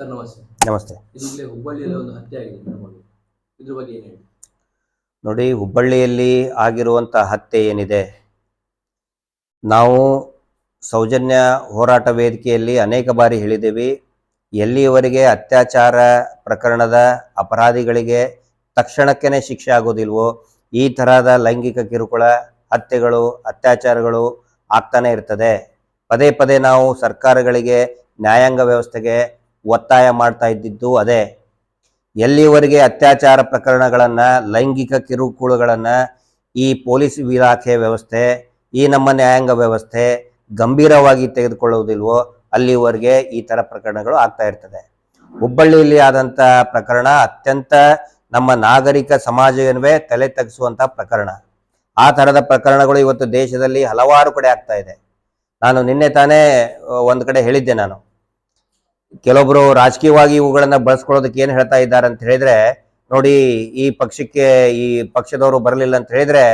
Sir ನಮಸ್ತೆ. ನಮಸ್ತೆ. ಹುಬ್ಬಳ್ಳಿಯಲ್ಲಿ ಒಂದು ಹತ್ಯೆ ಆಗಿದೆ ಇದ್ರ ಬಗ್ಗೆ ಏನು ಹೇಳಿ ನೋಡಿ ಹುಬ್ಬಳ್ಳಿಯಲ್ಲಿ ಆಗಿರುವಂತಹ ಹತ್ಯೆ ಏನಿದೆ? ನಾವು ಸೌಜನ್ಯ ಹೋರಾಟ ವೇದಿಕೆಯಲ್ಲಿ ಅನೇಕ ಬಾರಿ ಹೇಳಿದ್ದೀವಿ ಎಲ್ಲಿಯವರೆಗೆ ಅತ್ಯಾಚಾರ ಪ್ರಕರಣದ ಅಪರಾಧಿಗಳಿಗೆ ತಕ್ಷಣಕ್ಕೇ ಶಿಕ್ಷೆ ಆಗೋದಿಲ್ವೋ ಈ ತರಹದ ಲೈಂಗಿಕ ಕಿರುಕುಳ ಹತ್ಯೆಗಳು ಅತ್ಯಾಚಾರಗಳು ಆಗ್ತಾನೆ ಇರ್ತದೆ. ಪದೇ ಪದೇ ನಾವು ಸರ್ಕಾರಗಳಿಗೆ ನ್ಯಾಯಾಂಗ ವ್ಯವಸ್ಥೆಗೆ ಒತ್ತಾಯ ಮಾಡ್ತಾ ಇದ್ದಿದ್ದು ಅದೇ. ಎಲ್ಲಿವರೆಗೆ ಅತ್ಯಾಚಾರ ಪ್ರಕರಣಗಳನ್ನು, ಲೈಂಗಿಕ ಕಿರುಕುಳಗಳನ್ನು, ಈ ಪೊಲೀಸ್ ಇಲಾಖೆ ವ್ಯವಸ್ಥೆ, ಈ ನಮ್ಮ ನ್ಯಾಯಾಂಗ ವ್ಯವಸ್ಥೆ ಗಂಭೀರವಾಗಿ ತೆಗೆದುಕೊಳ್ಳುವುದಿಲ್ವೋ, ಅಲ್ಲಿವರೆಗೆ ಈ ಥರ ಪ್ರಕರಣಗಳು ಆಗ್ತಾ ಇರ್ತದೆ. ಹುಬ್ಬಳ್ಳಿಯಲ್ಲಿ ಆದಂಥ ಪ್ರಕರಣ ಅತ್ಯಂತ ನಮ್ಮ ನಾಗರಿಕ ಸಮಾಜವೇ ತಲೆ ತಗ್ಗಿಸುವಂಥ ಪ್ರಕರಣ. ಆ ಥರದ ಪ್ರಕರಣಗಳು ಇವತ್ತು ದೇಶದಲ್ಲಿ ಹಲವಾರು ಕಡೆ ಆಗ್ತಾ ಇದೆ. ನಾನು ನಿನ್ನೆ ತಾನೇ ಒಂದು ಕಡೆ ಹೇಳಿದ್ದೆ ನಾನು. ಕೆಲವೊಬ್ರು ರಾಜಕೀಯವಾಗಿ ಇವುಗಳನ್ನ ಬಳಸ್ಕೊಳ್ಳೋದಕ್ಕೆ ಏನ್ ಹೇಳ್ತಾ ಇದ್ದಾರೆ ಅಂತ ಹೇಳಿದ್ರೆ, ನೋಡಿ, ಈ ಪಕ್ಷಕ್ಕೆ, ಈ ಪಕ್ಷದವರು ಬರಲಿಲ್ಲ ಅಂತ ಹೇಳಿದ್ರೆ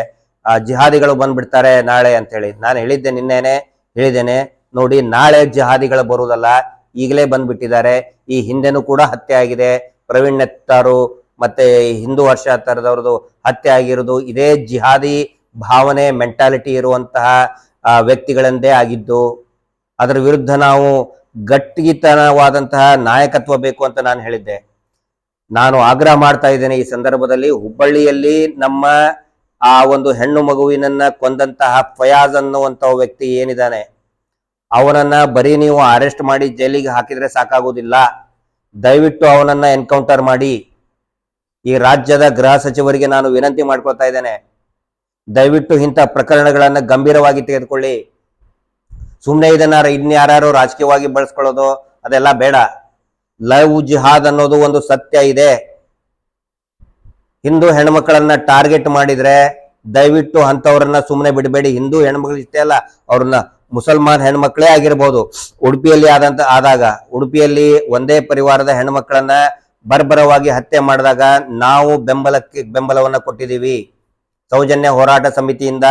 ಜಿಹಾದಿಗಳು ಬಂದ್ಬಿಡ್ತಾರೆ ನಾಳೆ ಅಂತ ಹೇಳಿ. ನಾನು ಹೇಳಿದ್ದೆ ನಿನ್ನೆನೆ, ಹೇಳಿದ್ದೇನೆ. ನೋಡಿ, ನಾಳೆ ಜಿಹಾದಿಗಳು ಬರುವುದಲ್ಲ, ಈಗಲೇ ಬಂದ್ಬಿಟ್ಟಿದ್ದಾರೆ. ಈ ಹಿಂದೆನೂ ಕೂಡ ಹತ್ಯೆ ಆಗಿದೆ. ಪ್ರವೀಣ್ ನೆತ್ತಾರು ಮತ್ತೆ ಹಿಂದೂ ವರ್ಷ ತರದವ್ರದ್ದು ಹತ್ಯೆ ಆಗಿರೋದು, ಇದೇ ಜಿಹಾದಿ ಭಾವನೆ ಮೆಂಟಾಲಿಟಿ ಇರುವಂತಹ ವ್ಯಕ್ತಿಗಳಂದೇ ಆಗಿದ್ದು, ಅದರ ವಿರುದ್ಧ ನಾವು ಗಟ್ಟಿತನವಾದಂತಹ ನಾಯಕತ್ವ ಬೇಕು ಅಂತ ನಾನು ಹೇಳಿದ್ದೆ. ನಾನು ಆಗ್ರಹ ಮಾಡ್ತಾ ಇದ್ದೇನೆ ಈ ಸಂದರ್ಭದಲ್ಲಿ ಹುಬ್ಬಳ್ಳಿಯಲ್ಲಿ ನಮ್ಮ ಆ ಒಂದು ಹೆಣ್ಣು ಮಗುವಿನನ್ನ ಕೊಂದಂತಹ ಫಯಾಜ್ ಅನ್ನುವಂತ ವ್ಯಕ್ತಿ ಏನಿದ್ದಾನೆ, ಅವನನ್ನ ಬರೀ ನೀವು ಅರೆಸ್ಟ್ ಮಾಡಿ ಜೈಲಿಗೆ ಹಾಕಿದ್ರೆ ಸಾಕಾಗುವುದಿಲ್ಲ. ದಯವಿಟ್ಟು ಅವನನ್ನ ಎನ್ಕೌಂಟರ್ ಮಾಡಿ. ಈ ರಾಜ್ಯದ ಗೃಹ ಸಚಿವರಿಗೆ ನಾನು ವಿನಂತಿ ಮಾಡ್ಕೊಳ್ತಾ ಇದ್ದೇನೆ. ದಯವಿಟ್ಟು ಇಂಥ ಪ್ರಕರಣಗಳನ್ನು ಗಂಭೀರವಾಗಿ ತೆಗೆದುಕೊಳ್ಳಿ. ಸುಮ್ಮನೆ ಇದನ್ನ ಇನ್ಯಾರು ರಾಜಕೀಯವಾಗಿ ಬಳಸ್ಕೊಳ್ಳೋದು ಅದೆಲ್ಲ ಬೇಡ. ಲವ್ ಜಿಹಾದ್ ಅನ್ನೋದು ಒಂದು ಸತ್ಯ ಇದೆ. ಹಿಂದೂ ಹೆಣ್ಮಕ್ಳನ್ನ ಟಾರ್ಗೆಟ್ ಮಾಡಿದ್ರೆ ದಯವಿಟ್ಟು ಅಂಥವ್ರನ್ನ ಸುಮ್ಮನೆ ಬಿಡಬೇಡಿ. ಹಿಂದೂ ಹೆಣ್ಮಕ್ಳು ಇಷ್ಟೇ ಅಲ್ಲ, ಅವ್ರನ್ನ ಮುಸಲ್ಮಾನ್ ಹೆಣ್ಮಕ್ಳೇ ಆಗಿರ್ಬೋದು. ಉಡುಪಿಯಲ್ಲಿ ಆದಂತ ಆದಾಗ, ಉಡುಪಿಯಲ್ಲಿ ಒಂದೇ ಪರಿವಾರದ ಹೆಣ್ಮಕ್ಳನ್ನ ಬರ್ಬರವಾಗಿ ಹತ್ಯೆ ಮಾಡಿದಾಗ ನಾವು ಬೆಂಬಲಕ್ಕೆ ಬೆಂಬಲವನ್ನ ಕೊಟ್ಟಿದ್ದೀವಿ. ಸೌಜನ್ಯ ಹೋರಾಟ ಸಮಿತಿಯಿಂದ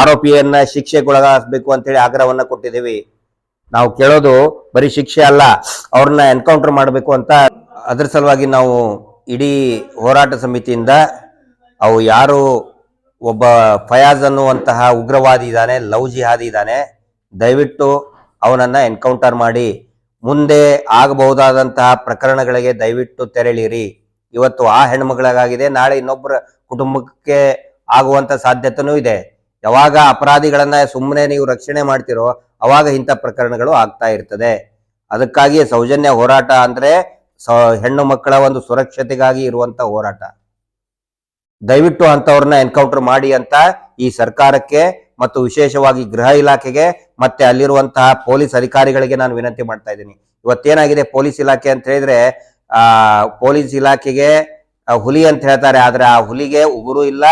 ಆರೋಪಿಯನ್ನ ಶಿಕ್ಷೆಗೊಳಗಾಗಬೇಕು ಅಂತೇಳಿ ಆಗ್ರಹವನ್ನ ಕೊಟ್ಟಿದ್ದೀವಿ. ನಾವು ಕೇಳೋದು ಬರೀ ಶಿಕ್ಷೆ ಅಲ್ಲ, ಅವ್ರನ್ನ ಎನ್ಕೌಂಟರ್ ಮಾಡಬೇಕು ಅಂತ ಅದ್ರ ಸಲುವಾಗಿ ನಾವು ಇಡೀ ಹೋರಾಟ ಸಮಿತಿಯಿಂದ ಅವು ಯಾರು ಒಬ್ಬ ಫಯಾಜ್ ಅನ್ನುವಂತಹ ಉಗ್ರವಾದಿ ಇದ್ದಾನೆ, ಲವ್ ಜಿಹಾದಿ ಇದ್ದಾನೆ, ದಯವಿಟ್ಟು ಅವನನ್ನ ಎನ್ಕೌಂಟರ್ ಮಾಡಿ, ಮುಂದೆ ಆಗಬಹುದಾದಂತಹ ಪ್ರಕರಣಗಳಿಗೆ ದಯವಿಟ್ಟು ತೆರಳಿರಿ. ಇವತ್ತು ಆ ಹೆಣ್ಮಗಳಿಗಾಗಿದೆ ನಾಳೆ ಇನ್ನೊಬ್ಬರ ಕುಟುಂಬಕ್ಕೆ ಆಗುವಂತ ಸಾಧ್ಯತೆನೂ ಇದೆ. ಯಾವಾಗ ಅಪರಾಧಿಗಳನ್ನ ಸುಮ್ಮನೆ ನೀವು ರಕ್ಷಣೆ ಮಾಡ್ತಿರೋ, ಅವಾಗ ಇಂಥ ಪ್ರಕರಣಗಳು ಆಗ್ತಾ ಇರ್ತದೆ. ಅದಕ್ಕಾಗಿ ಸೌಜನ್ಯ ಹೋರಾಟ ಅಂದ್ರೆ ಹೆಣ್ಣು ಮಕ್ಕಳ ಒಂದು ಸುರಕ್ಷತೆಗಾಗಿ ಇರುವಂತ ಹೋರಾಟ. ದಯವಿಟ್ಟು ಅಂತವ್ರನ್ನ ಎನ್ಕೌಂಟರ್ ಮಾಡಿ ಅಂತ ಈ ಸರ್ಕಾರಕ್ಕೆ ಮತ್ತು ವಿಶೇಷವಾಗಿ ಗೃಹ ಇಲಾಖೆಗೆ ಮತ್ತೆ ಅಲ್ಲಿರುವಂತಹ ಪೊಲೀಸ್ ಅಧಿಕಾರಿಗಳಿಗೆ ನಾನು ವಿನಂತಿ ಮಾಡ್ತಾ ಇದ್ದೀನಿ. ಇವತ್ತೇನಾಗಿದೆ ಪೊಲೀಸ್ ಇಲಾಖೆ ಅಂತ ಹೇಳಿದ್ರೆ, ಆ, ಪೊಲೀಸ್ ಇಲಾಖೆಗೆ ಹುಲಿ ಅಂತ ಹೇಳ್ತಾರೆ. ಆದ್ರೆ ಆ ಹುಲಿಗೆ ಉಗುರು ಇಲ್ಲ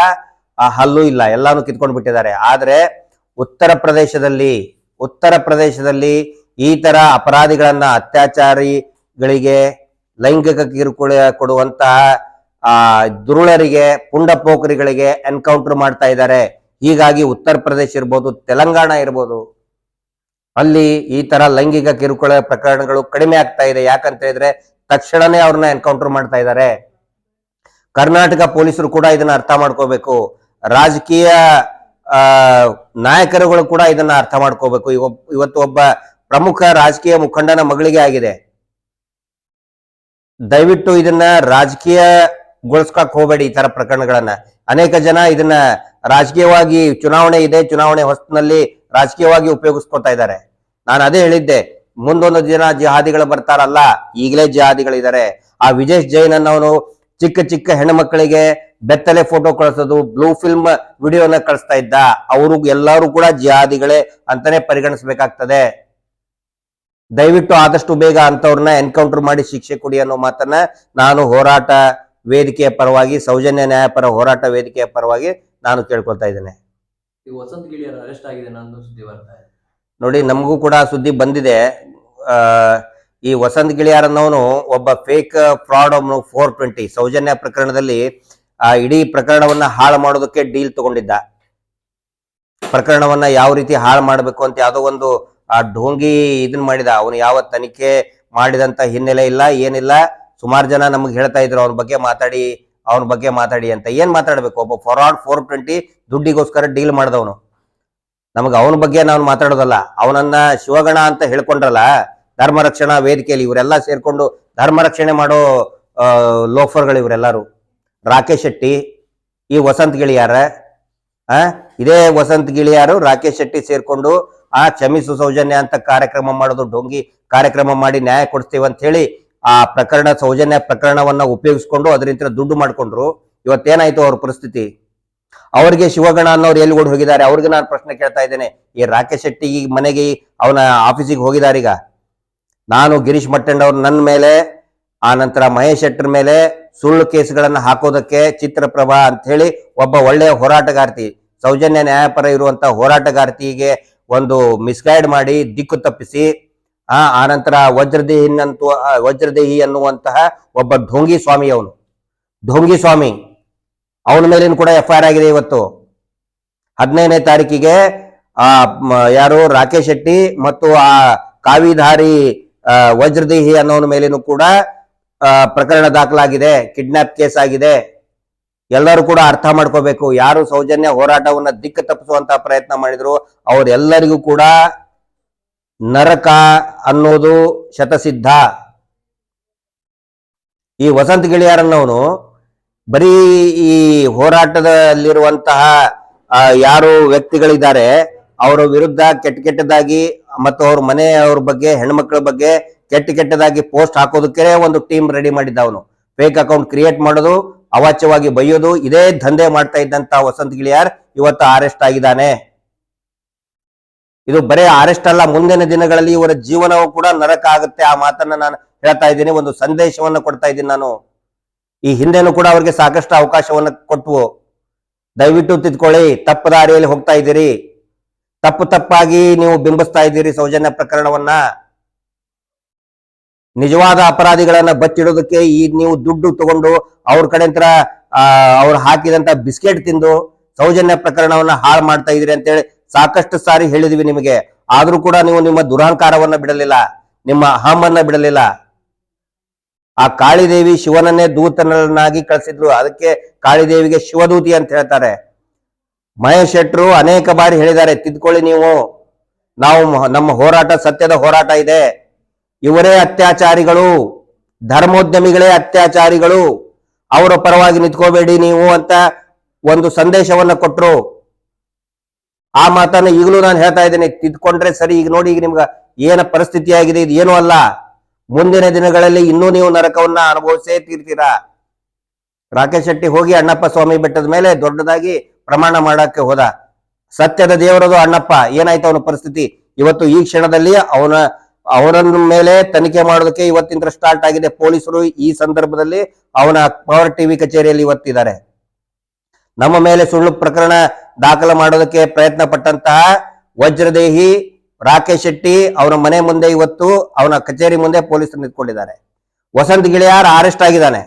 ಆ ಹಲ್ಲು ಇಲ್ಲ, ಎಲ್ಲಾನು ಕಿತ್ಕೊಂಡು ಬಿಟ್ಟಿದ್ದಾರೆ. ಆದ್ರೆ ಉತ್ತರ ಪ್ರದೇಶದಲ್ಲಿ ಉತ್ತರ ಪ್ರದೇಶದಲ್ಲಿ ಈ ತರ ಅಪರಾಧಿಗಳನ್ನ ಅತ್ಯಾಚಾರಿಗಳಿಗೆ ಲೈಂಗಿಕ ಕಿರುಕುಳ ಕೊಡುವಂತಹ, ಆ, ದುರುಳರಿಗೆ ಪುಂಡಪೋಖರಿಗಳಿಗೆ ಎನ್ಕೌಂಟರ್ ಮಾಡ್ತಾ ಇದ್ದಾರೆ. ಹೀಗಾಗಿ ಉತ್ತರ ಪ್ರದೇಶ ಇರ್ಬೋದು, ತೆಲಂಗಾಣ ಇರ್ಬೋದು, ಅಲ್ಲಿ ಈ ತರ ಲೈಂಗಿಕ ಕಿರುಕುಳ ಪ್ರಕರಣಗಳು ಕಡಿಮೆ ಆಗ್ತಾ ಇದೆ. ಯಾಕಂತ ಹೇಳಿದ್ರೆ ತಕ್ಷಣನೇ ಅವ್ರನ್ನ ಎನ್ಕೌಂಟರ್ ಮಾಡ್ತಾ ಇದ್ದಾರೆ. ಕರ್ನಾಟಕ ಪೊಲೀಸರು ಕೂಡ ಇದನ್ನ ಅರ್ಥ ಮಾಡ್ಕೋಬೇಕು. ರಾಜಕೀಯ ನಾಯಕರುಗಳು ಕೂಡ ಇದನ್ನ ಅರ್ಥ ಮಾಡ್ಕೋಬೇಕು. ಇವ- ಇವತ್ತು ಒಬ್ಬ ಪ್ರಮುಖ ರಾಜಕೀಯ ಮುಖಂಡನ ಮಗಳಿಗೆ ಆಗಿದೆ. ದಯವಿಟ್ಟು ಇದನ್ನ ರಾಜಕೀಯಗೊಳಿಸ್ಕಕ್ ಹೋಗಬೇಡಿ ಈ ತರ ಪ್ರಕರಣಗಳನ್ನ. ಅನೇಕ ಜನ ಇದನ್ನ ರಾಜಕೀಯವಾಗಿ ಚುನಾವಣೆ ಇದೆ, ಚುನಾವಣೆ ಹೊಸ್ತಿನಲ್ಲಿ ರಾಜಕೀಯವಾಗಿ ಉಪಯೋಗಿಸ್ಕೊತಾ ಇದ್ದಾರೆ. ನಾನು ಅದೇ ಹೇಳಿದ್ದೆ, ಮುಂದೊಂದು ದಿನ ಜಿಹಾದಿಗಳು ಬರ್ತಾರಲ್ಲ, ಈಗಲೇ ಜಿಹಾದಿಗಳಿದ್ದಾರೆ. ಆ ವಿಜೇಶ್ ಜೈನ್ ಅನ್ನೋನು ಚಿಕ್ಕ ಚಿಕ್ಕ ಹೆಣ್ಮಕ್ಳಿಗೆ ಬೆತ್ತಲೆ ಫೋಟೋ ಕಳಿಸೋದು ಬ್ಲೂ ಫಿಲ್ಮ್ ವಿಡಿಯೋನ ಕಳಿಸ್ತಾ ಇದ್ದ. ಅವರು ಎಲ್ಲರೂ ಕೂಡ ಜಿಹಾದಿಗಳೇ ಅಂತಾನೆ ಪರಿಗಣಿಸಬೇಕಾಗ್ತದೆ. ದಯವಿಟ್ಟು ಆದಷ್ಟು ಬೇಗ ಅಂತವ್ರನ್ನ ಎನ್ಕೌಂಟರ್ ಮಾಡಿ ಶಿಕ್ಷೆ ಕೊಡಿ ಅನ್ನೋ ಮಾತನ್ನ ನಾನು ಹೋರಾಟ ವೇದಿಕೆಯ ಪರವಾಗಿ ಸೌಜನ್ಯ ನ್ಯಾಯಪರ ಹೋರಾಟ ವೇದಿಕೆಯ ಪರವಾಗಿ ನಾನು ಕೇಳ್ಕೊಳ್ತಾ ಇದ್ದೇನೆ. ಈಗ ವಸಂತ ಗಿಳಿಯರ್ ಅರೆಸ್ಟ್ ಆಗಿದೆ ನಂದು ಸುದ್ದಿ ಬರ್ತಾ ಇದೆ. ನೋಡಿ ನಮಗೂ ಕೂಡ ಸುದ್ದಿ ಬಂದಿದೆ. ಈ ವಸಂತ್ ಗಿಳಿಯಾರ್ ಅನ್ನೋನು ಒಬ್ಬ fake fraud four twenty Sowjanya ಪ್ರಕರಣದಲ್ಲಿ ಆ ಇಡೀ ಪ್ರಕರಣವನ್ನ ಹಾಳು ಮಾಡೋದಕ್ಕೆ ಡೀಲ್ ತಗೊಂಡಿದ್ದ. ಪ್ರಕರಣವನ್ನ ಯಾವ ರೀತಿ ಹಾಳು ಮಾಡಬೇಕು ಅಂತ ಯಾವುದೋ ಒಂದು, ಆ ಢೋಂಗಿ ಇದನ್ ಮಾಡಿದ. ಅವನು ಯಾವ ತನಿಖೆ ಮಾಡಿದಂತ ಹಿನ್ನೆಲೆ ಇಲ್ಲ, ಏನಿಲ್ಲ. ಸುಮಾರು ಜನ ನಮ್ಗೆ ಹೇಳ್ತಾ ಇದ್ರು ಅವನ ಬಗ್ಗೆ ಮಾತಾಡಿ ಅವನ ಬಗ್ಗೆ ಮಾತಾಡಿ ಅಂತ. ಏನ್ ಮಾತಾಡ್ಬೇಕು? ಒಬ್ಬ ಫಾರ್ವರ್ಡ್ ಫೋರ್ ಟ್ವೆಂಟಿ ದುಡ್ಡಿಗೋಸ್ಕರ ಡೀಲ್ ಮಾಡಿದವನು. ನಮಗೆ ಅವನ ಬಗ್ಗೆ ನಾವು ಮಾತಾಡೋದಲ್ಲ. ಅವನನ್ನ ಶಿವಗಣ ಅಂತ ಹೇಳ್ಕೊಂಡ್ರಲ್ಲ, ಧರ್ಮ ರಕ್ಷಣಾ ವೇದಿಕೆಯಲ್ಲಿ ಇವರೆಲ್ಲ ಸೇರ್ಕೊಂಡು ಧರ್ಮ ರಕ್ಷಣೆ ಮಾಡೋ ಲೋಫರ್ಗಳು ಇವರೆಲ್ಲರೂ. ರಾಕೇಶ್ ಶೆಟ್ಟಿ, ಈ ವಸಂತ್ ಗಿಳಿಯಾರ ಇದೇ ವಸಂತ್ ಗಿಳಿಯಾರು, ರಾಕೇಶ್ ಶೆಟ್ಟಿ ಸೇರ್ಕೊಂಡು, ಆ, ಕ್ಷಮಿಸು ಸೌಜನ್ಯ ಅಂತ ಕಾರ್ಯಕ್ರಮ ಮಾಡೋದು, ಡೊಂಗಿ ಕಾರ್ಯಕ್ರಮ ಮಾಡಿ ನ್ಯಾಯ ಕೊಡಿಸ್ತೀವಿ ಅಂತ ಹೇಳಿ, ಆ ಪ್ರಕರಣ, ಸೌಜನ್ಯ ಪ್ರಕರಣವನ್ನ ಉಪಯೋಗಿಸ್ಕೊಂಡು ಅದರಿಂದ ದುಡ್ಡು ಮಾಡ್ಕೊಂಡ್ರು. ಇವತ್ತೇನಾಯ್ತು ಅವ್ರ ಪರಿಸ್ಥಿತಿ? ಅವ್ರಿಗೆ ಶಿವಗಣ ಅನ್ನೋರು ಎಲ್ಲಿ ಕೂಡ ಹೋಗಿದ್ದಾರೆ? ಅವ್ರಿಗೆ ನಾನು ಪ್ರಶ್ನೆ ಕೇಳ್ತಾ ಇದ್ದೇನೆ. ಈ ರಾಕೇಶ್ ಶೆಟ್ಟಿ ಈ ಮನೆಗೆ ಅವನ ಆಫೀಸಿಗೆ ಹೋಗಿದ್ದಾರೆ ಈಗ ನಾನು ಗಿರೀಶ್ ಮಟ್ಟಂಡ್ ಅವ್ರು ನನ್ನ ಮೇಲೆ ಆ ನಂತರ ಮಹೇಶ್ ಶೆಟ್ಟರ್ ಮೇಲೆ ಸುಳ್ಳು ಕೇಸ್ಗಳನ್ನು ಹಾಕೋದಕ್ಕೆ ಚಿತ್ರಪ್ರಭಾ ಅಂತ ಹೇಳಿ ಒಬ್ಬ ಒಳ್ಳೆಯ ಹೋರಾಟಗಾರ್ತಿ, ಸೌಜನ್ಯ ನ್ಯಾಯಪರ ಇರುವಂತ ಹೋರಾಟಗಾರ್ತಿಗೆ ಒಂದು ಮಿಸ್ಗೈಡ್ ಮಾಡಿ ದಿಕ್ಕು ತಪ್ಪಿಸಿ, ಆ ಆನಂತರ ವಜ್ರದೇಹಿನಂತೂ ವಜ್ರದೇಹಿ ಅನ್ನುವಂತಹ ಒಬ್ಬ ಢೋಂಗಿ ಸ್ವಾಮಿ ಅವನು. ಢೋಂಗಿ ಸ್ವಾಮಿ, ಅವನ ಮೇಲಿನ ಕೂಡ ಎಫ್ ಐ ಆಗಿದೆ ಇವತ್ತು. ಹದಿನೈದನೇ ತಾರೀಕಿಗೆ, ಆ ಯಾರು ರಾಕೇಶ್ ಶೆಟ್ಟಿ ಮತ್ತು ಆ ಕಾವಿಧಾರಿ ವಜ್ರದೇಹಿ ಅನ್ನೋನ ಮೇಲೇನು ಕೂಡ ಪ್ರಕರಣ ದಾಖಲಾಗಿದೆ, ಕಿಡ್ನಾಪ್ ಕೇಸ್ ಆಗಿದೆ. ಎಲ್ಲರೂ ಕೂಡ ಅರ್ಥ ಮಾಡ್ಕೋಬೇಕು. ಯಾರು ಸೌಜನ್ಯ ಹೋರಾಟವನ್ನ ದಿಕ್ಕ ತಪ್ಪಿಸುವಂತ ಪ್ರಯತ್ನ ಮಾಡಿದ್ರು, ಅವರೆಲ್ಲರಿಗೂ ಕೂಡ ನರಕ ಅನ್ನೋದು ಶತಸಿದ್ಧ. ಈ ವಸಂತ ಗಿಳಿಯಾರನ್ನವನು ಬರೀ ಈ ಹೋರಾಟದಲ್ಲಿರುವಂತಹ ಯಾರು ವ್ಯಕ್ತಿಗಳಿದ್ದಾರೆ, ಅವರ ವಿರುದ್ಧ ಕೆಟ್ಟ ಕೆಟ್ಟದಾಗಿ ಮತ್ತು ಅವ್ರ ಮನೆಯವ್ರ ಬಗ್ಗೆ, ಹೆಣ್ಮಕ್ಳ ಬಗ್ಗೆ ಕೆಟ್ಟ ಕೆಟ್ಟದಾಗಿ ಪೋಸ್ಟ್ ಹಾಕೋದಕ್ಕೆ ಒಂದು ಟೀಮ್ ರೆಡಿ ಮಾಡಿದ್ದ ಅವನು ಫೇಕ್ ಅಕೌಂಟ್ ಕ್ರಿಯೇಟ್ ಮಾಡೋದು, ಅವಾಚ್ಯವಾಗಿ ಬೈಯೋದು, ಇದೇ ದಂಧೆ ಮಾಡ್ತಾ ಇದ್ದಂತ ವಸಂತ್ ಗಿಳಿಯಾರ್ ಇವತ್ತು ಅರೆಸ್ಟ್ ಆಗಿದ್ದಾನೆ. ಇದು ಬರೇ ಅರೆಸ್ಟ್ ಅಲ್ಲ, ಮುಂದಿನ ದಿನಗಳಲ್ಲಿ ಇವರ ಜೀವನವೂ ಕೂಡ ನರಕ ಆಗುತ್ತೆ. ಆ ಮಾತನ್ನ ನಾನು ಹೇಳ್ತಾ ಇದ್ದೀನಿ, ಒಂದು ಸಂದೇಶವನ್ನ ಕೊಡ್ತಾ ಇದ್ದೀನಿ ನಾನು. ಈ ಹಿಂದೆನೂ ಕೂಡ ಅವರಿಗೆ ಸಾಕಷ್ಟು ಅವಕಾಶವನ್ನ ಕೊಟ್ವು. ದಯವಿಟ್ಟು ತಿದ್ಕೊಳ್ಳಿ, ತಪ್ಪು ದಾರಿಯಲ್ಲಿ ಹೋಗ್ತಾ ಇದ್ದೀರಿ. ತಪ್ಪು ತಪ್ಪಾಗಿ ನೀವು ಬಿಂಬಿಸ್ತಾ ಇದ್ದೀರಿ ಸೌಜನ್ಯ ಪ್ರಕರಣವನ್ನ. ನಿಜವಾದ ಅಪರಾಧಿಗಳನ್ನ ಬಚ್ಚಿಡೋದಕ್ಕೆ ಈ ನೀವು ದುಡ್ಡು ತಗೊಂಡು ಅವ್ರ ಕಡೆಂತರ, ಆ, ಅವ್ರು ಹಾಕಿದಂತ ಬಿಸ್ಕೆಟ್ ತಿಂದು ಸೌಜನ್ಯ ಪ್ರಕರಣವನ್ನ ಹಾಳು ಮಾಡ್ತಾ ಇದೀರಿ ಅಂತೇಳಿ ಸಾಕಷ್ಟು ಸಾರಿ ಹೇಳಿದ್ವಿ ನಿಮಗೆ. ಆದ್ರೂ ಕೂಡ ನೀವು ನಿಮ್ಮ ದುರಹಂಕಾರವನ್ನ ಬಿಡಲಿಲ್ಲ, ನಿಮ್ಮ ಅಹಮನ್ನ ಬಿಡಲಿಲ್ಲ. ಆ ಕಾಳಿದೇವಿ ಶಿವನನ್ನೇ ದೂತನನ್ನಾಗಿ ಕಳಿಸಿದ್ರು ಅದಕ್ಕೆ ಕಾಳಿದೇವಿಗೆ ಶಿವದೂತಿ ಅಂತ ಹೇಳ್ತಾರೆ. ಮಹೇಶ್ ಶೆಟ್ರು ಅನೇಕ ಬಾರಿ ಹೇಳಿದ್ದಾರೆ, ತಿದ್ಕೊಳ್ಳಿ ನೀವು. ನಾವು ನಮ್ಮ ಹೋರಾಟ ಸತ್ಯದ ಹೋರಾಟ ಇದೆ. ಇವರೇ ಅತ್ಯಾಚಾರಿಗಳು, ಧರ್ಮೋದ್ಯಮಿಗಳೇ ಅತ್ಯಾಚಾರಿಗಳು. ಅವರ ಪರವಾಗಿ ನಿಂತ್ಕೋಬೇಡಿ ನೀವು ಅಂತ ಒಂದು ಸಂದೇಶವನ್ನ ಕೊಟ್ಟರು ಆ ಮಾತನ್ನ ಈಗಲೂ ನಾನು ಹೇಳ್ತಾ ಇದ್ದೀನಿ. ತಿದ್ಕೊಂಡ್ರೆ ಸರಿ, ಈಗ ನೋಡಿ, ಈಗ ನಿಮ್ಗೆ ಏನ ಪರಿಸ್ಥಿತಿ ಆಗಿದೆ ಇದು ಏನೂ ಅಲ್ಲ. ಮುಂದಿನ ದಿನಗಳಲ್ಲಿ ಇನ್ನೂ ನೀವು ನರಕವನ್ನ ಅನುಭವಿಸೇ ತೀರ್ತೀರಾ? ರಾಕೇಶ್ ಶೆಟ್ಟಿ ಹೋಗಿ ಅಣ್ಣಪ್ಪ ಸ್ವಾಮಿ ಬೆಟ್ಟದ ಮೇಲೆ ದೊಡ್ಡದಾಗಿ ಪ್ರಮಾಣ ಮಾಡಕ್ಕೆ ಹೋದ. ಸತ್ಯದ ದೇವರದು ಅಣ್ಣಪ್ಪ. ಏನಾಯ್ತು ಅವನ ಪರಿಸ್ಥಿತಿ? ಇವತ್ತು ಈ ಕ್ಷಣದಲ್ಲಿ ಅವನ ಅವನ ಮೇಲೆ ತನಿಖೆ ಮಾಡೋದಕ್ಕೆ ಇವತ್ತಿಂದ ಸ್ಟಾರ್ಟ್ ಆಗಿದೆ. ಪೊಲೀಸರು ಈ ಸಂದರ್ಭದಲ್ಲಿ ಅವನ ಪವರ್ ಟಿವಿ ಕಚೇರಿಯಲ್ಲಿ ಇವತ್ತಿದ್ದಾರೆ. ನಮ್ಮ ಮೇಲೆ ಸುಳ್ಳು ಪ್ರಕರಣ ದಾಖಲು ಮಾಡೋದಕ್ಕೆ ಪ್ರಯತ್ನ ಪಟ್ಟಂತಹ ವಜ್ರದೇಹಿ ರಾಕೇಶ್ ಶೆಟ್ಟಿ ಅವನ ಮನೆ ಮುಂದೆ ಇವತ್ತು ಅವನ ಕಚೇರಿ ಮುಂದೆ ಪೊಲೀಸರು ನಿಂತ್ಕೊಂಡಿದ್ದಾರೆ. ವಸಂತ್ ಗಿಳಿಯಾರ್ ಅರೆಸ್ಟ್ ಆಗಿದ್ದಾನೆ.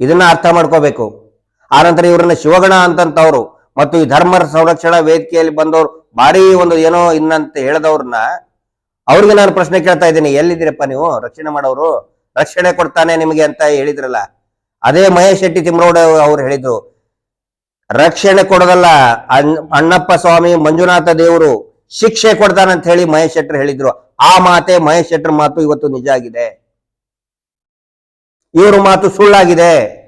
ಇದನ್ನ ಅರ್ಥ ಮಾಡ್ಕೋಬೇಕು. ಆನಂತರ ಇವರನ್ನ ಶಿವಗಣ ಅಂತಂತವ್ರು ಮತ್ತು ಈ ಧರ್ಮ ಸಂರಕ್ಷಣಾ ವೇದಿಕೆಯಲ್ಲಿ ಬಂದವರು ಭಾರಿ ಒಂದು ಏನೋ ಇನ್ನಂತ ಹೇಳದವ್ರನ್ನ, ಅವ್ರಿಗೆ ನಾನು ಪ್ರಶ್ನೆ ಕೇಳ್ತಾ ಇದ್ದೀನಿ, ಎಲ್ಲಿದ್ದೀರಪ್ಪ ನೀವು? ರಕ್ಷಣೆ ಮಾಡೋರು? ರಕ್ಷಣೆ ಕೊಡ್ತಾನೆ ನಿಮಗೆ ಅಂತ ಹೇಳಿದ್ರಲ್ಲ. ಅದೇ ಮಹೇಶ್ ಶೆಟ್ಟಿ ತಿಮ್ರೋಡ್ ಅವ್ರು ಹೇಳಿದ್ರು. ರಕ್ಷಣೆ ಕೊಡೋದಲ್ಲ ಅಣ್- ಅಣ್ಣಪ್ಪ ಸ್ವಾಮಿ, ಮಂಜುನಾಥ ದೇವರು ಶಿಕ್ಷೆ ಕೊಡ್ತಾನಂತ ಹೇಳಿ ಮಹೇಶ್ ಶೆಟ್ಟರ್ ಹೇಳಿದ್ರು. ಆ ಮಾತೆ ಮಹೇಶ್ ಶೆಟ್ಟರ್ ಮಾತು ಇವತ್ತು ನಿಜ ಆಗಿದೆ. ಇವ್ರ ಮಾತು ಸುಳ್ಳಾಗಿದೆ.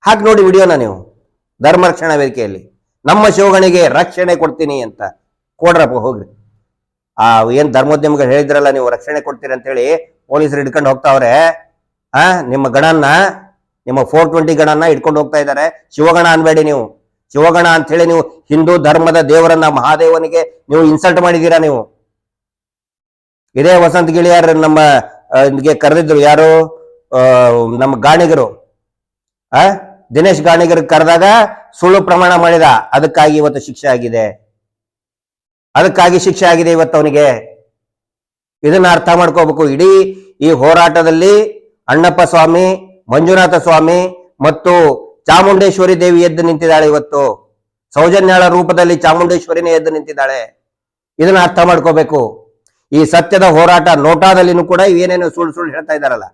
ಹಾಕಿ ನೋಡಿ ವಿಡಿಯೋನ ನೀವು, ಧರ್ಮ ರಕ್ಷಣಾ ವೇದಿಕೆಯಲ್ಲಿ. ನಮ್ಮ ಶಿವಗಣಿಗೆ ರಕ್ಷಣೆ ಕೊಡ್ತೀನಿ ಅಂತ. ಕೊಡ್ರಪ್ಪ ಹೋಗ್ರಿ. ಆ, ಏನ್ ಧರ್ಮೋದ್ಯಮಗಳು ಹೇಳಿದ್ರಲ್ಲ, ನೀವು ರಕ್ಷಣೆ ಕೊಡ್ತೀರಿ ಅಂತ ಹೇಳಿ ಪೊಲೀಸರು ಹಿಡ್ಕೊಂಡು ಹೋಗ್ತಾವ್ರೆ. ಆ, ನಿಮ್ಮ ಗಣನ್ನ, ನಿಮ್ಮ ಫೋರ್ ಟ್ವೆಂಟಿ ಗಣನ್ನ ಇಟ್ಕೊಂಡು ಹೋಗ್ತಾ ಇದ್ದಾರೆ. ಶಿವಗಣ ಅನ್ಬೇಡಿ ನೀವು. ಶಿವಗಣ ಅಂತ ಹೇಳಿ ನೀವು ಹಿಂದೂ ಧರ್ಮದ ದೇವರನ್ನ, ಮಹಾದೇವನಿಗೆ ನೀವು ಇನ್ಸಲ್ಟ್ ಮಾಡಿದ್ದೀರಾ ನೀವು? ಇದೇ ವಸಂತ ಗಿಳಿಯಾರ ನಮ್ಮ ಕರೆದಿದ್ರು ಯಾರು? ನಮ್ಮ ಗಾಣಿಗರು. ಆ? ದಿನೇಶ್ ಗಾಣಿಗರ್ ಕರೆದಾಗ ಸುಳ್ಳು ಪ್ರಮಾಣ ಮಾಡಿದ. ಅದಕ್ಕಾಗಿ ಇವತ್ತು ಶಿಕ್ಷೆ ಆಗಿದೆ. ಅದಕ್ಕಾಗಿ ಶಿಕ್ಷೆ ಆಗಿದೆ ಇವತ್ತು ಅವನಿಗೆ. ಇದನ್ನ ಅರ್ಥ ಮಾಡ್ಕೋಬೇಕು. ಇಡೀ ಈ ಹೋರಾಟದಲ್ಲಿ ಅಣ್ಣಪ್ಪ ಸ್ವಾಮಿ, ಮಂಜುನಾಥ ಸ್ವಾಮಿ ಮತ್ತು ಚಾಮುಂಡೇಶ್ವರಿ ದೇವಿ ಎದ್ದು ನಿಂತಿದ್ದಾಳೆ ಇವತ್ತು. ಸೌಜನ್ಯಾಳ ರೂಪದಲ್ಲಿ ಚಾಮುಂಡೇಶ್ವರಿನೇ ಎದ್ದು ನಿಂತಿದ್ದಾಳೆ. ಇದನ್ನ ಅರ್ಥ ಮಾಡ್ಕೋಬೇಕು. ಈ ಸತ್ಯದ ಹೋರಾಟ ನೋಟಾದಲ್ಲಿನೂ ಕೂಡ ಏನೇನು ಸುಳ್ಳು ಸುಳ್ಳು ಹೇಳ್ತಾ ಇದಾರಲ್ಲ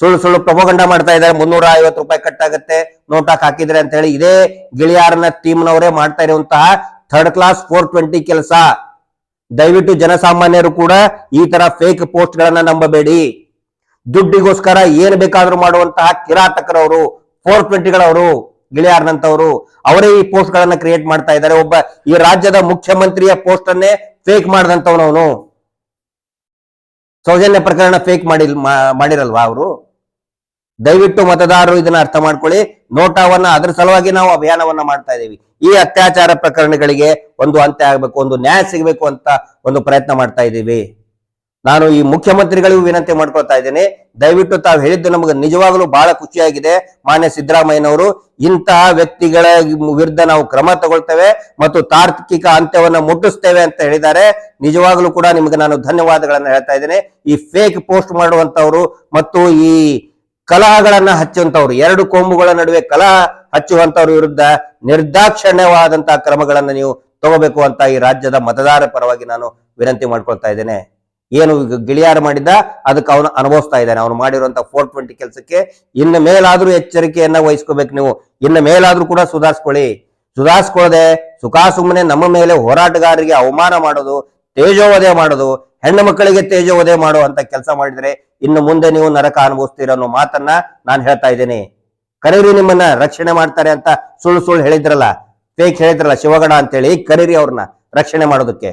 ಸುಳ್ಳು ಸುಳ್ಳು ಪ್ರಭೋಗಂಡ ಮಾಡ್ತಾ ಇದ್ದಾರೆ. ಮುನ್ನೂರ ಐವತ್ತು ರೂಪಾಯಿ ಕಟ್ಟಾಗತ್ತೆ. ನೋಟಾಕ್ ಹಾಕಿದ್ರೆ ಅಂತ ಹೇಳಿ ಇದೇ ಗಿಳಿಯಾರನ ಟೀಮ್ನವರೇ ಮಾಡ್ತಾ ಇರುವಂತಹ ಥರ್ಡ್ ಕ್ಲಾಸ್ ಫೋರ್ ಟ್ವೆಂಟಿ ಕೆಲಸ. ದಯವಿಟ್ಟು ಜನಸಾಮಾನ್ಯರು ಕೂಡ ಈ ತರ ಫೇಕ್ ಪೋಸ್ಟ್ ಗಳನ್ನ ನಂಬಬೇಡಿ. ದುಡ್ಡಿಗೋಸ್ಕರ ಏನ್ ಬೇಕಾದ್ರೂ ಮಾಡುವಂತಹ ಕಿರಾತಕರವರು ಫೋರ್ ಟ್ವೆಂಟಿಗಳವರು ಗಿಳಿಯಾರ್ನಂತವರು ಅವರೇ ಈ ಪೋಸ್ಟ್ ಗಳನ್ನ ಕ್ರಿಯೇಟ್ ಮಾಡ್ತಾ ಇದ್ದಾರೆ. ಒಬ್ಬ ಈ ರಾಜ್ಯದ ಮುಖ್ಯಮಂತ್ರಿಯ ಪೋಸ್ಟ್ ಅನ್ನೇ ಫೇಕ್ ಮಾಡಿದಂತವನವನು ಸೌಜನ್ಯ ಪ್ರಕರಣ ಫೇಕ್ ಮಾಡಿಲ್ ಮಾ- ಮಾಡಿರಲ್ವಾ ಅವರು? ದಯವಿಟ್ಟು ಮತದಾರರು ಇದನ್ನ ಅರ್ಥ ಮಾಡ್ಕೊಳ್ಳಿ. ನೋಟಾವನ್ನ ಅದರ ಸಲುವಾಗಿ ನಾವು ಅಭಿಯಾನವನ್ನ ಮಾಡ್ತಾ ಇದ್ದೀವಿ ಈ ಅತ್ಯಾಚಾರ ಪ್ರಕರಣಗಳಿಗೆ ಒಂದು ಅಂತ್ಯ ಆಗಬೇಕು, ಒಂದು ನ್ಯಾಯ ಸಿಗಬೇಕು ಅಂತ ಒಂದು ಪ್ರಯತ್ನ ಮಾಡ್ತಾ ಇದ್ದೀವಿ ನಾನು ಈ ಮುಖ್ಯಮಂತ್ರಿಗಳಿಗೂ ವಿನಂತಿ ಮಾಡ್ಕೊಳ್ತಾ ಇದ್ದೇನೆ. ದಯವಿಟ್ಟು ತಾವು ಹೇಳಿದ್ದು ನಮಗೆ ನಿಜವಾಗಲೂ ಬಹಳ ಖುಷಿಯಾಗಿದೆ. ಮಾನ್ಯ ಸಿದ್ದರಾಮಯ್ಯನವರು ಇಂತಹ ವ್ಯಕ್ತಿಗಳ ವಿರುದ್ಧ ನಾವು ಕ್ರಮ ತಗೊಳ್ತೇವೆ ಮತ್ತು ತಾರ್ಕಿಕ ಅಂತ್ಯವನ್ನ ಮುಟ್ಟಿಸ್ತೇವೆ ಅಂತ ಹೇಳಿದ್ದಾರೆ. ನಿಜವಾಗಲೂ ಕೂಡ ನಿಮಗೆ ನಾನು ಧನ್ಯವಾದಗಳನ್ನು ಹೇಳ್ತಾ ಇದ್ದೇನೆ. ಈ ಫೇಕ್ ಪೋಸ್ಟ್ ಮಾಡುವಂತವರು ಮತ್ತು ಈ ಕಲಹಗಳನ್ನ ಹಚ್ಚುವಂಥವ್ರು, ಎರಡು ಕೊಂಬುಗಳ ನಡುವೆ ಕಲಹ ಹಚ್ಚುವಂಥವ್ರ ವಿರುದ್ಧ ನಿರ್ದಾಕ್ಷಣ್ಯವಾದಂತಹ ಕ್ರಮಗಳನ್ನ ನೀವು ತಗೋಬೇಕು ಅಂತ ಈ ರಾಜ್ಯದ ಮತದಾರರ ಪರವಾಗಿ ನಾನು ವಿನಂತಿ ಮಾಡ್ಕೊಳ್ತಾ ಇದ್ದೇನೆ. ಏನು ಗಿಳಿಯಾರು ಮಾಡಿದ್ದ, ಅದಕ್ಕೆ ಅವನು ಅನುಭವಿಸ್ತಾ ಇದ್ದಾನೆ. ಅವನು ಮಾಡಿರುವಂತ ಫೋರ್ ಟ್ವೆಂಟಿ ಕೆಲಸಕ್ಕೆ ಇನ್ನು ಮೇಲಾದ್ರೂ ಎಚ್ಚರಿಕೆಯನ್ನ ವಹಿಸ್ಕೋಬೇಕು ನೀವು. ಇನ್ನು ಮೇಲಾದ್ರೂ ಕೂಡ ಸುಧಾರಿಸ್ಕೊಳ್ಳಿ. ಸುಧಾರಿಸ್ಕೊಳ್ಳದೆ ಸುಖಾಸುಮ್ಮನೆ ನಮ್ಮ ಮೇಲೆ ಹೋರಾಟಗಾರರಿಗೆ ಅವಮಾನ ಮಾಡೋದು, ತೇಜೋವಧೆ ಮಾಡೋದು, ಹೆಣ್ಣು ಮಕ್ಕಳಿಗೆ ತೇಜೋವಧೆ ಅಂತ ಕೆಲಸ ಮಾಡಿದ್ರೆ ಇನ್ನು ಮುಂದೆ ನೀವು ನರಕ ಅನುಭವಿಸ್ತೀರ ಅನ್ನೋ ಮಾತನ್ನ ನಾನು ಹೇಳ್ತಾ ಇದ್ದೇನೆ. ಕರೀರಿ ನಿಮ್ಮನ್ನ ರಕ್ಷಣೆ ಮಾಡ್ತಾರೆ ಅಂತ ಸುಳ್ಳು ಸುಳ್ಳು ಹೇಳಿದ್ರಲ್ಲ ಫೇಕ್ ಹೇಳಿದ್ರಲ್ಲ ಶಿವಗಣ ಅಂತೇಳಿ ಕರೀರಿ ಅವ್ರನ್ನ ರಕ್ಷಣೆ ಮಾಡೋದಕ್ಕೆ.